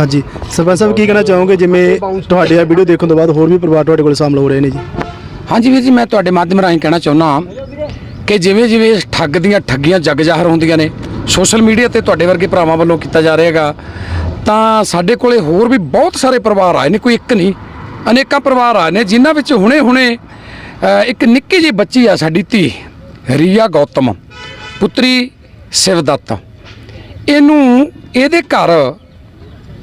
ਹਾਂਜੀ। ਸਰਪੰਚ ਸਾਹਿਬ, ਕੀ ਕਹਿਣਾ ਚਾਹੋਗੇ? ਜਿਵੇਂ ਤੁਹਾਡੇ ਆ ਵੀਡੀਓ ਦੇਖਣ ਤੋਂ ਬਾਅਦ ਹੋਰ ਵੀ ਪਰਿਵਾਰ ਤੁਹਾਡੇ ਕੋਲ ਸ਼ਾਮਲ ਹੋ ਰਹੇ ਨੇ ਜੀ। ਹਾਂਜੀ ਵੀਰ ਜੀ, ਮੈਂ ਤੁਹਾਡੇ ਮਾਧਿਅਮ ਰਾਹੀਂ ਕਹਿਣਾ ਚਾਹੁੰਦਾ ਕਿ ਜਿਵੇਂ ਜਿਵੇਂ ਠੱਗ ਦੀਆਂ ਠੱਗੀਆਂ ਜੱਗ ਜ਼ਾਹਰ ਹੁੰਦੀਆਂ ਨੇ, ਸੋਸ਼ਲ ਮੀਡੀਆ ਤੇ ਤੁਹਾਡੇ ਵਰਗੇ ਭਰਾਵਾਂ ਵੱਲੋਂ ਕੀਤਾ ਜਾ ਰਿਹਾ ਹੈਗਾ, ਤਾਂ ਸਾਡੇ ਕੋਲੇ ਹੋਰ ਵੀ ਬਹੁਤ ਸਾਰੇ ਪਰਿਵਾਰ ਆਏ ਨੇ, ਕੋਈ ਇੱਕ ਨਹੀਂ, ਅਨੇਕਾਂ ਪਰਿਵਾਰ ਆਏ ਨੇ, ਜਿਨ੍ਹਾਂ ਵਿੱਚ ਹੁਣੇ-ਹੁਣੇ ਇੱਕ ਨਿੱਕੀ ਜਿਹੀ ਬੱਚੀ ਆ ਸਾਡੀ ਧੀ, ਰੀਆ ਗੌਤਮ, ਪੁੱਤਰੀ ਸਿਵਦੱਤ ਇਹਨੂੰ, ਇਹਦੇ ਘਰ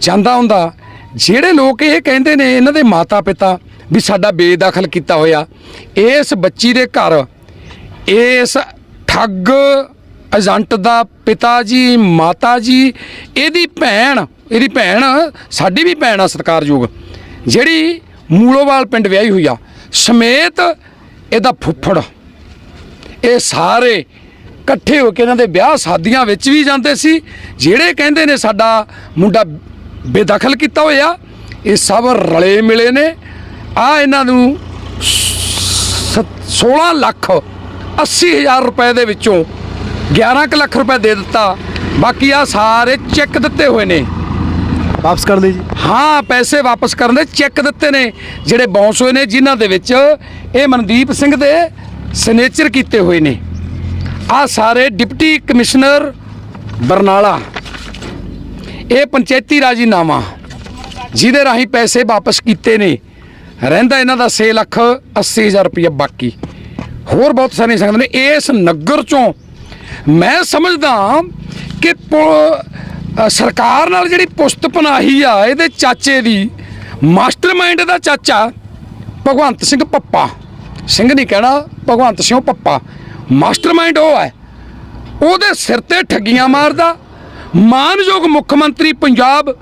ਜਾਂਦਾ ਹੁੰਦਾ। ਜਿਹੜੇ ਲੋਕ ਇਹ ਕਹਿੰਦੇ ਨੇ, ਇਹਨਾਂ ਦੇ ਮਾਤਾ ਪਿਤਾ ਵੀ ਸਾਡਾ ਬੇਦਖਲ ਕੀਤਾ ਹੋਇਆ। ਇਸ ਬੱਚੀ ਦੇ ਘਰ, ਇਸ ਠੱਗ ਏਜੰਟ ਦਾ ਪਿਤਾ ਜੀ, ਮਾਤਾ ਜੀ, ਇਹਦੀ ਭੈਣ ਇਹਦੀ ਭੈਣ, ਸਾਡੀ ਵੀ ਭੈਣ ਆ ਸਤਿਕਾਰਯੋਗ, ਜਿਹੜੀ ਮੂਲੋਵਾਲ ਪਿੰਡ ਵਿਆਹੀ ਹੋਈ ਆ, ਸਮੇਤ ਇਹਦਾ ਫੁੱਫੜ। ਇਹ ਸਾਰੇ ਇਕੱਠੇ ਹੋ ਕੇ ਇਹਨਾਂ ਦੇ ਵਿਆਹ ਸ਼ਾਦੀਆਂ ਵਿੱਚ ਵੀ ਜਾਂਦੇ ਸੀ। ਜਿਹੜੇ ਕਹਿੰਦੇ ਨੇ ਸਾਡਾ ਮੁੰਡਾ ਬੇਦਖਲ ਕੀਤਾ ਹੋਇਆ ਇਹ ਸਭ ਰਲੇ ਮਿਲੇ ਨੇ। ਆ ਇਹਨਾਂ ਨੂੰ ਸ- 16 ਲੱਖ 80 ਹਜ਼ਾਰ ਰੁਪਏ ਦੇ ਵਿੱਚੋਂ 11 ਕੁ ਲੱਖ ਰੁਪਏ ਦੇ ਦਿੱਤਾ। ਬਾਕੀ ਆ ਸਾਰੇ ਚੈੱਕ ਦਿੱਤੇ ਹੋਏ ਨੇ। ਵਾਪਸ ਕਰ ਲਈ ਜੀ। ਹਾਂ ਪੈਸੇ ਵਾਪਸ ਕਰਨ ਦੇ ਚੈੱਕ ਦਿੱਤੇ ਨੇ ਜਿਹੜੇ ਬਾਉਂਸ ਹੋਏ ਨੇ ਜਿਨ੍ਹਾਂ ਦੇ ਵਿੱਚ ਇਹ ਮਨਦੀਪ ਸਿੰਘ ਦੇ ਸਿਗਨੇਚਰ ਕੀਤੇ ਹੋਏ ਨੇ। ਆ ਸਾਰੇ ਡਿਪਟੀ ਕਮਿਸ਼ਨਰ ਬਰਨਾਲਾ। ਇਹ ਪੰਚਾਇਤੀ ਰਾਜੀਨਾਮਾ ਜਿਹਦੇ ਰਾਹੀਂ ਪੈਸੇ ਵਾਪਸ ਕੀਤੇ ਨੇ, ਰਹਿੰਦਾ ਇਹਨਾਂ ਦਾ 6 ਲੱਖ 80 ਹਜ਼ਾਰ ਰੁਪਏ ਬਾਕੀ। ਹੋਰ ਬਹੁਤ ਸਾਰੀਆਂ ਸੰਗਤਾਂ ਨੇ, ਇਸ ਨਗਰ ਚੋਂ ਮੈਂ ਸਮਝਦਾ ਕਿ ਪੁ- ਸਰਕਾਰ ਨਾਲ ਜਿਹੜੀ ਪੁਸ਼ਤ ਪਨਾਹੀ ਆ, ਇਹਦੇ ਚਾਚੇ ਦੀ ਮਾਸਟਰਮਾਈਂਡ ਦਾ ਚਾਚਾ ਭਗਵੰਤ ਸਿੰਘ ਪੱਪਾ। ਸਿੰਘ ਨਹੀਂ ਕਹਿਣਾ, ਭਗਵੰਤ ਸਿੰਘ ਪੱਪਾ। ਮਾਸਟਰਮਾਈਂਡ ਉਹ ਹੈ, ਉਹਦੇ ਸਿਰ ਤੇ ਠੱਗੀਆਂ ਮਾਰਦਾ ਮਾਨਯੋਗ ਮੁੱਖ ਮੰਤਰੀ ਪੰਜਾਬ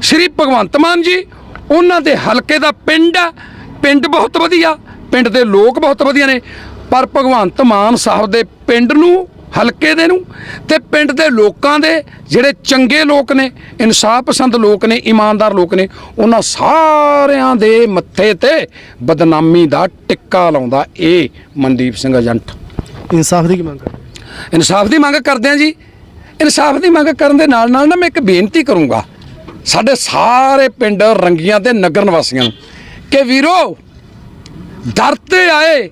ਸ਼੍ਰੀ ਭਗਵੰਤ ਮਾਨ ਜੀ ਉਹਨਾਂ ਦੇ ਹਲਕੇ ਦਾ ਪਿੰਡ ਹੈ ਪਿੰਡ ਬਹੁਤ ਵਧੀਆ ਪਿੰਡ ਦੇ ਲੋਕ ਬਹੁਤ ਵਧੀਆ ਨੇ। ਪਰ ਭਗਵੰਤ ਮਾਨ ਸਾਹਿਬ ਦੇ ਪਿੰਡ ਨੂੰ ਹਲਕੇ ਦੇ ਨੂੰ ਤੇ ਪਿੰਡ ਦੇ ਲੋਕਾਂ ਦੇ ਜਿਹੜੇ ਚੰਗੇ ਲੋਕ ਨੇ ਇਨਸਾਫ ਪਸੰਦ ਲੋਕ ਨੇ ਇਮਾਨਦਾਰ ਲੋਕ ਨੇ ਉਹਨਾਂ ਸਾਰਿਆਂ ਦੇ ਮੱਥੇ ਤੇ ਬਦਨਾਮੀ ਦਾ ਟਿੱਕਾ ਲਾਉਂਦਾ ਇਹ ਮਨਦੀਪ ਸਿੰਘ ਏਜੰਟ। ਇਨਸਾਫ ਦੀ ਕੀ ਮੰਗ ਇਨਸਾਫ ਦੀ ਮੰਗ ਕਰਦੇ ਆ ਜੀ। ਇਨਸਾਫ ਦੀ ਮੰਗ ਕਰਨ ਦੇ ਨਾਲ ਨਾਲ ਨਾ ਮੈਂ ਇੱਕ ਬੇਨਤੀ ਕਰੂੰਗਾ, ਸਾਡੇ ਸਾਰੇ ਪਿੰਡ ਰੰਗੀਆਂ ਤੇ ਨਗਰ ਨਿਵਾਸੀਆਂ ਨੂੰ ਕਿ ਵੀਰੋ ਦਰ ਤੇ ਆਏ,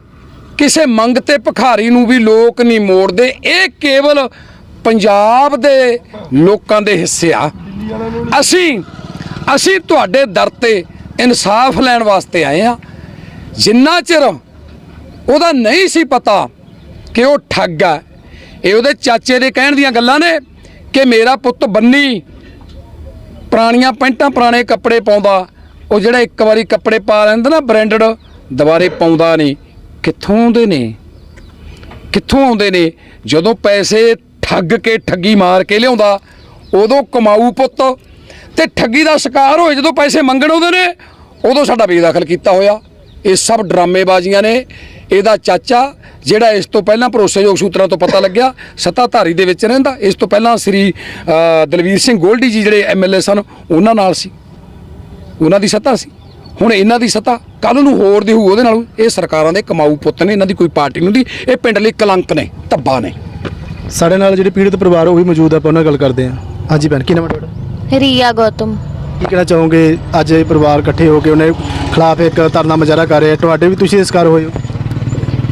ਕਿਸੇ ਮੰਗ ਤੇ ਭਖਾਰੀ ਨੂੰ ਵੀ ਲੋਕ ਨਹੀਂ ਮੋੜਦੇ, ਇਹ ਕੇਵਲ ਪੰਜਾਬ ਦੇ ਲੋਕਾਂ ਦੇ ਹਿੱਸੇ ਆ। ਅਸੀਂ ਅਸੀਂ ਤੁਹਾਡੇ ਦਰ ਤੇ ਇਨਸਾਫ ਲੈਣ ਵਾਸਤੇ ਆਏ ਆ। ਜਿੰਨਾ ਚਿਰ ਉਹਦਾ ਨਹੀਂ ਸੀ ਪਤਾ ਕਿ ਉਹ ਠੱਗ ਆ ਇਹ ਉਹਦੇ ਚਾਚੇ ਦੇ ਕਹਿਣ ਦੀਆਂ ਗੱਲਾਂ ਨੇ ਕਿ ਮੇਰਾ ਪੁੱਤ ਬੰਨੀ ਪੁਰਾਣੀਆਂ ਪੈਂਟਾਂ, ਪੁਰਾਣੇ ਕੱਪੜੇ ਪਾਉਂਦਾ। ਉਹ ਜਿਹੜਾ ਇੱਕ ਵਾਰੀ ਕੱਪੜੇ ਪਾ ਲੈਂਦਾ ਨਾ ਬ੍ਰਾਂਡਡ, ਦੁਬਾਰੇ ਪਾਉਂਦਾ ਨਹੀਂ। ਕਿੱਥੋਂ ਆਉਂਦੇ ਨੇ? ਕਿੱਥੋਂ ਆਉਂਦੇ ਨੇ? ਜਦੋਂ ਪੈਸੇ ਠੱਗ ਕੇ ਠੱਗੀ ਮਾਰ ਕੇ ਲਿਆਉਂਦਾ, ਉਦੋਂ ਕਮਾਊ ਪੁੱਤ। ਤੇ ਠੱਗੀ ਦਾ ਸ਼ਿਕਾਰ ਹੋਏ ਜਦੋਂ ਪੈਸੇ ਮੰਗਣ ਆਉਂਦੇ ਨੇ, ਉਦੋਂ ਸਾਡਾ ਬੇਦਖਲ ਕੀਤਾ ਹੋਇਆ। ਇਹ ਸਭ ਡਰਾਮੇਬਾਜ਼ੀਆਂ ਨੇ। ਇਹਦਾ ਚਾਚਾ ਜਿਹੜਾ ਇਸ ਤੋਂ ਪਹਿਲਾਂ ਭਰੋਸੇਯੋਗ ਸੂਤਰਾਂ ਤੋਂ ਪਤਾ ਲੱਗਿਆ ਸੱਤਾਧਾਰੀ ਦੇ ਵਿੱਚ ਰਹਿੰਦਾ। ਇਸ ਤੋਂ ਪਹਿਲਾਂ ਸ੍ਰੀ ਦਲਵੀਰ ਸਿੰਘ ਗੋਲਡੀ ਜੀ ਜਿਹੜੇ ਐਮਐਲਏ ਸਨ ਉਹਨਾਂ ਨਾਲ ਸੀ। ਉਹਨਾਂ ਦੀ ਸੱਤਾ ਸੀ। ਹੁਣ ਇਹਨਾਂ ਦੀ ਸੱਤਾ ਕੱਲ ਨੂੰ ਹੋਰ ਦੀ ਹੋਊ ਉਹਦੇ ਨਾਲ ਇਹ ਸਰਕਾਰਾਂ ਦੇ ਕਮਾਊ ਪੁੱਤ ਨੇ ਇਹਨਾਂ ਦੀ ਕੋਈ ਪਾਰਟੀ ਨਹੀਂ ਹੁੰਦੀ। ਇਹ ਪਿੰਡ ਲਈ ਕਲੰਕ ਨੇ ਧੱਬਾ ਨੇ। ਸਾਡੇ ਨਾਲ ਜਿਹੜੇ ਪੀੜਤ ਪਰਿਵਾਰ ਉਹ ਵੀ ਮੌਜੂਦ ਆ ਆਪਾਂ ਉਹਨਾਂ ਨਾਲ ਗੱਲ ਕਰਦੇ ਹਾਂ। ਹਾਂਜੀ ਭੈਣ ਕੀ ਨਾਮ ਹੈ ਤੁਹਾਡਾ? ਰੀਆ ਗੌਤਮ। ਕੀ ਕਹਿਣਾ ਚਾਹੋਗੇ? ਅੱਜ ਇਹ ਪਰਿਵਾਰ ਇਕੱਠੇ ਹੋ ਕੇ ਉਹਨੇ ਖਿਲਾਫ ਇੱਕ ਧਰਨਾ ਮੁਜ਼ਾਹਰਾ ਕਰ ਰਹੇ। ਆ ਤੁਹਾਡੇ ਵੀ ਤੁਸੀਂ ਇਸ ਕਾਰ ਹੋਏ ਹੋ।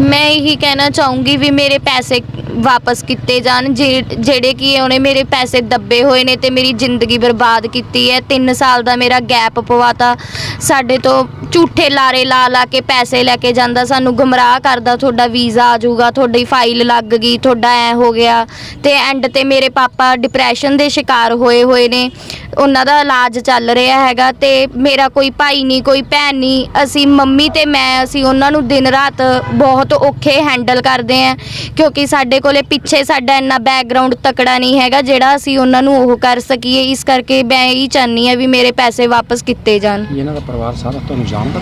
ਮੈਂ ਇਹੀ ਕਹਿਣਾ ਚਾਹੂੰਗੀ ਵੀ ਮੇਰੇ ਪੈਸੇ ਵਾਪਸ ਕੀਤੇ ਜਾਣ, ਜੇ- ਜਿਹੜੇ ਕਿ ਉਹਨੇ ਮੇਰੇ ਪੈਸੇ ਦੱਬੇ ਹੋਏ ਨੇ ਤੇ ਮੇਰੀ ਜ਼ਿੰਦਗੀ ਬਰਬਾਦ ਕੀਤੀ ਹੈ 3 ਸਾਲ ਦਾ ਮੇਰਾ ਗੈਪ ਪਵਾਤਾ ਸਾਡੇ ਤੋਂ ਝੂਠੇ ਲਾਰੇ ਲਾ ਲਾ ਕੇ ਪੈਸੇ ਲੈ ਕੇ ਜਾਂਦਾ, ਸਾਨੂੰ ਗੁੰਮਰਾਹ ਕਰਦਾ, ਤੁਹਾਡਾ ਵੀਜ਼ਾ ਆ ਜਾਊਗਾ, ਤੁਹਾਡੀ ਫਾਈਲ ਲੱਗ ਗਈ, ਤੁਹਾਡਾ ਐ ਹੋ ਗਿਆ। ਤੇ ਐਂਡ ਤੇ ਮੇਰੇ ਪਾਪਾ ਡਿਪਰੈਸ਼ਨ ਦੇ ਸ਼ਿਕਾਰ ਹੋਏ ਹੋਏ ਨੇ। ਉਹਨਾਂ ਦਾ ਇਲਾਜ ਚੱਲ ਰਿਹਾ ਹੈਗਾ ਤੇ ਮੇਰਾ ਕੋਈ ਭਾਈ ਨਹੀਂ ਕੋਈ ਭੈਣ ਨਹੀਂ ਅਸੀਂ ਮੰਮੀ ਤੇ ਮੈਂ, ਅਸੀਂ ਉਹਨਾਂ ਨੂੰ ਦਿਨ ਰਾਤ ਬਹੁਤ ਔਖੇ ਹੈਂਡਲ ਕਰਦੇ ਆਂ, ਕਿਉਂਕਿ ਸਾਡੇ ਕੋਲੇ ਪਿੱਛੇ ਸਾਡਾ ਇੰਨਾ ਬੈਕਗ੍ਰਾਉਂਡ ਤਕੜਾ ਨਹੀਂ ਹੈਗਾ, ਜਿਹੜਾ ਅਸੀਂ ਉਹਨਾਂ ਨੂੰ ਉਹ ਕਰ ਸਕੀਏ। ਇਸ ਕਰਕੇ ਮੈਂ ਇਹੀ ਚਾਹਨੀ ਆ ਵੀ ਮੇਰੇ ਪੈਸੇ ਵਾਪਸ ਕੀਤੇ ਜਾਣ। ਇਹਨਾਂ ਦਾ ਪਰਿਵਾਰ ਸਾਰਾ ਤੁਹਾਨੂੰ ਜਾਣਦਾ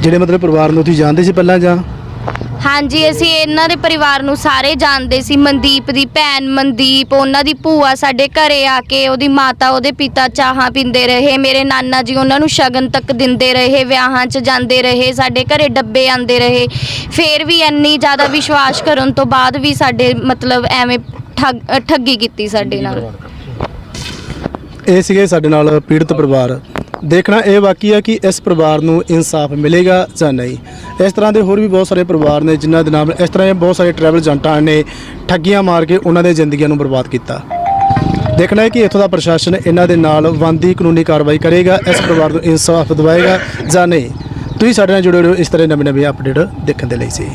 ਜਿਹੜੇ ਮਤਲਬ ਪਰਿਵਾਰ ਨੂੰ ਤੁਸੀਂ ਜਾਣਦੇ ਸੀ ਪਹਿਲਾਂ ਜਾਂ? ਹਾਂਜੀ ਅਸੀਂ ਇਹਨਾਂ ਦੇ ਪਰਿਵਾਰ ਨੂੰ ਸਾਰੇ ਜਾਣਦੇ ਸੀ। ਮਨਦੀਪ ਦੀ ਭੈਣ ਮਨਦੀਪ ਉਹਨਾਂ ਦੀ ਭੂਆ ਸਾਡੇ ਘਰੇ ਆ ਕੇ ਉਹਦੀ ਮਾਤਾ ਉਹਦੇ ਪਿਤਾ ਚਾਹਾਂ ਪੀਂਦੇ ਰਹੇ। ਮੇਰੇ ਨਾਨਾ ਜੀ ਉਹਨਾਂ ਨੂੰ ਸ਼ਗਨ ਤੱਕ ਦਿੰਦੇ ਰਹੇ ਵਿਆਹਾਂ 'ਚ ਜਾਂਦੇ ਰਹੇ ਸਾਡੇ ਘਰੇ ਡੱਬੇ ਆਂਦੇ ਰਹੇ। ਫੇਰ ਵੀ ਇੰਨੀ ਜ਼ਿਆਦਾ ਵਿਸ਼ਵਾਸ ਕਰਨ ਤੋਂ ਬਾਅਦ ਵੀ ਸਾਡੇ ਮਤਲਬ ਐਵੇਂ ਠੱਗ ਠੱਗੀ ਕੀਤੀ ਸਾਡੇ ਨਾਲ। ਇਹ ਸੀਗੇ ਸਾਡੇ ਨਾਲ ਪੀੜਤ ਪਰਿਵਾਰ। ਦੇਖਣਾ ਇਹ ਬਾਕੀ ਹੈ ਕਿ ਇਸ ਪਰਿਵਾਰ ਨੂੰ ਇਨਸਾਫ ਮਿਲੇਗਾ ਜਾਂ ਨਹੀਂ। ਇਸ ਤਰ੍ਹਾਂ ਦੇ ਹੋਰ ਵੀ ਬਹੁਤ ਸਾਰੇ ਪਰਿਵਾਰ ਨੇ ਜਿਨ੍ਹਾਂ ਦੇ ਨਾਮ ਇਸ ਤਰ੍ਹਾਂ ਦੇ ਬਹੁਤ ਸਾਰੇ ਟਰੈਵਲ ਏਜੰਟਾਂ ਨੇ ਠੱਗੀਆਂ ਮਾਰ ਕੇ ਉਹਨਾਂ ਦੇ ਜ਼ਿੰਦਗੀਆਂ ਨੂੰ ਬਰਬਾਦ ਕੀਤਾ। ਦੇਖਣਾ ਹੈ ਕਿ ਇੱਥੋਂ ਦਾ ਪ੍ਰਸ਼ਾਸਨ ਇਹਨਾਂ ਦੇ ਨਾਲ ਵੰਦੀ ਕਾਨੂੰਨੀ ਕਾਰਵਾਈ ਕਰੇਗਾ, ਇਸ ਪਰਿਵਾਰ ਨੂੰ ਇਨਸਾਫ ਦਿਵਾਏਗਾ ਜਾਂ ਨਹੀਂ। ਤੁਸੀਂ ਸਾਡੇ ਨਾਲ ਜੁੜੇ ਰਹੋ ਇਸ ਤਰ੍ਹਾਂ ਨਵੀਂ ਨਵੀਂ ਅਪਡੇਟ ਦੇਖਣ ਦੇ ਲਈ ਸੀ